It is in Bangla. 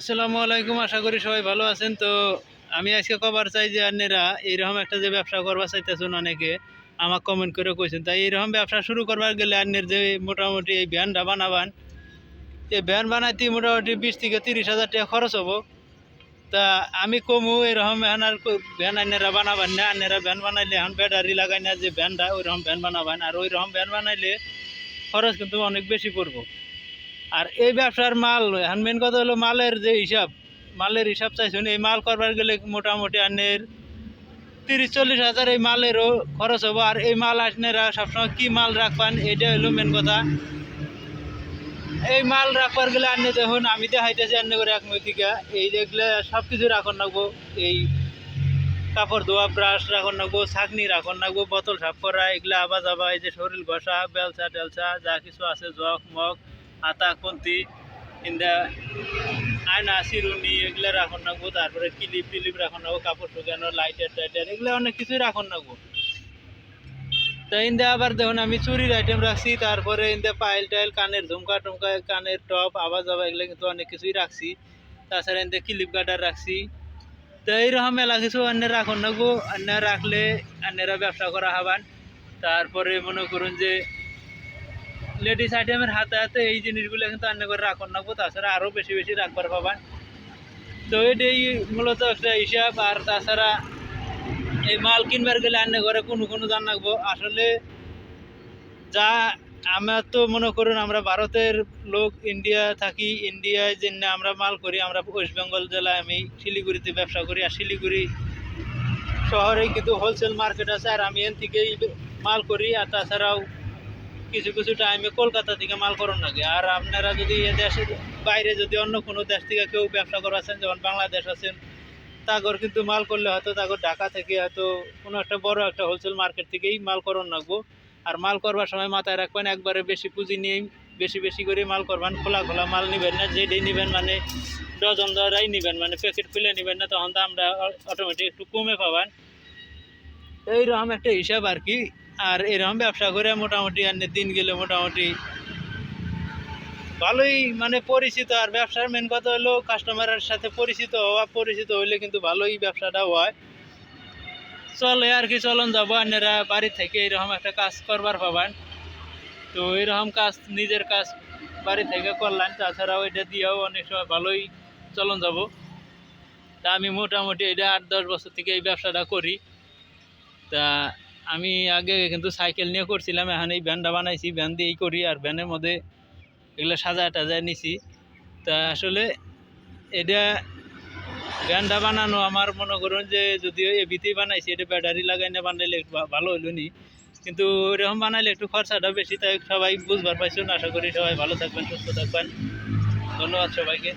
আসসালামু আলাইকুম, আশা করি সবাই ভালো আছেন। তো আমি আজকে কবার চাই যে আপনারা এইরকম একটা যে ব্যবসা করবার চাইতেছেন অনেকে, আমাকে কমেন্ট করে কইছেন তাই এইরকম ব্যবসা শুরু করবার গেলে আপনার যে মোটামুটি এই ভ্যানটা বানাবান, এই ভ্যান বানাইতে মোটামুটি বিশ থেকে তিরিশ হাজার টাকা খরচ হব। তা আমি কমু এরকম ভ্যান আর ভ্যান আনেরা বানাবান না আনেরা ভ্যান বানাইলে এখন ব্যাটারি লাগাই না যে ভ্যানটা ওইরকম ভ্যান বানাবান, আর ওইরকম ভ্যান বানাইলে খরচ কিন্তু অনেক বেশি পড়ব। আর এই ব্যবসার মাল, এখন মেন কথা হলো মালের যে হিসাব। মালের হিসাব চাইছেন, এই মাল করবার গেলে মোটামুটি আনের তিরিশ চল্লিশ হাজার এই মালেরও খরচ হব। আর এই মাল আপনারা সবসময় কি মাল রাখবেন এটা হলো মেন কথা। এই মাল রাখবার গেলে আনে দেখুন, আমি দেখাইতেছি আনে করে এক থেকে এই যেগুলো সব কিছু রাখন রাখব। এই কাপড় ধোয়া ব্রাশ রাখন রাখব, ছাকনি রাখন রাখব, বোতল সাফ করা, এগুলো আবার যাবা এই যে শরীর ঘষা বেলসা টেলচা যা কিছু আছে, জগ, মগ আতা কন্তি ইন্দা আয়না চিরুনি এগুলো রাখন রাখব তারপরে কিলিপ টিলিপ রাখন রাখব কাপড় শুকানো লাইটার টাইটার এগুলো অনেক কিছুই রাখন রাখব তা ইন্দা আবার দেখুন, আমি চুরির আইটেম রাখছি, তারপরে ইন্দা পাইল টাইল কানের ঝুমকা টুমকা, কানের টপ আওয়াজ আওয়া এগুলো কিন্তু অনেক কিছুই রাখছি। তাছাড়া ইন্দা ক্লিপ গার্ডার রাখছি। তো এইরকম মেলা কিছু অন্য রাখুন নাগো অন্য রাখলে অন্যরা ব্যবসা করা হবান। তারপরে মনে করুন যে লেডিস আইটেমের হাতে হাতে এই জিনিসগুলো কিন্তু অন্য করে রাখুন নাগো তাছাড়া আরও বেশি বেশি রাখবার পাবান। তো এটাই মূলত একটা হিসাব, আর তাছাড়া এই মাল কিনবার গেলে অন্য ঘরে কোনো কোনো জান রাখব। আসলে যা আমার তো মনে করুন, আমরা ভারতের লোক, ইন্ডিয়া থাকি, ইন্ডিয়ায় যে আমরা মাল করি, আমরা ওয়েস্ট বেঙ্গল জেলায় আমি শিলিগুড়িতে ব্যবসা করি, আর শিলিগুড়ি শহরে কিন্তু হোলসেল মার্কেট আছে, আর আমি এন থেকেই মাল করি, আর তাছাড়াও কিছু কিছু টাইমে কলকাতা থেকে মাল করুন লাগে। আর আপনারা যদি এ দেশের বাইরে যদি অন্য কোনো দেশ থেকে কেউ ব্যবসা করাছেন যেমন বাংলাদেশ আছেন, তাগর কিন্তু মাল করলে হয়তো তাগর ঢাকা থেকে হয়তো কোনো একটা বড় একটা হোলসেল মার্কেট থেকেই মাল করুন লাগবো। আর মাল করবার সময় মাথায় রাখবেন, একবারে বেশি পুঁজি নিয়ে বেশি বেশি করে মাল করবেন, খোলা খোলা মাল নেবেন না যেটাই নেবেন মানে ডজন ধরাই নেবেন মানে প্যাকেট খুলে নেবেন না, তখন দামটা অটোমেটিক একটু কমে পাবেন। এইরকম একটা হিসাব আর কি। আর এরকম ব্যবসা করে মোটামুটি আর দিন গেলে মোটামুটি ভালোই মানে পরিচিত। আর ব্যবসার মেন কথা হলো কাস্টমারের সাথে পরিচিত হওয়া, পরিচিত হইলে কিন্তু ভালোই ব্যবসাটা হয়। চলে আর কি, চলন যাব। আপনারা বাড়ি থেকে এরকম একটা কাজ করবার পাবেন তো এরকম কাজ, নিজের কাজ বাড়ি থেকে করলেন তাছাড়াও এটা দিয়েও অনেক সময় ভালোই চলন যাব। তা আমি মোটামুটি এটা আট দশ বছর থেকে এই ব্যবসাটা করি। তা আমি আগে কিন্তু সাইকেল নিয়ে করছিলাম, এখন এই ভ্যানটা বানাইছি ভ্যান দিয়েই করি আর ভ্যানের মধ্যে এগুলো সাজায় টাজায় নিছি। তা আসলে এটা ভ্যানটা বানানো আমার মনে করুন যে যদিও এবিতেই বানাইছি, এটা ব্যাটারি লাগাই না বানাইলে একটু ভালো হইল নি। কিন্তু ওইরকম বানাইলে একটু খরচাটা বেশি, তাই সবাই বুঝবার পাইছেন। আশা করি সবাই ভালো থাকবেন, সুস্থ থাকবেন। ধন্যবাদ সবাইকে।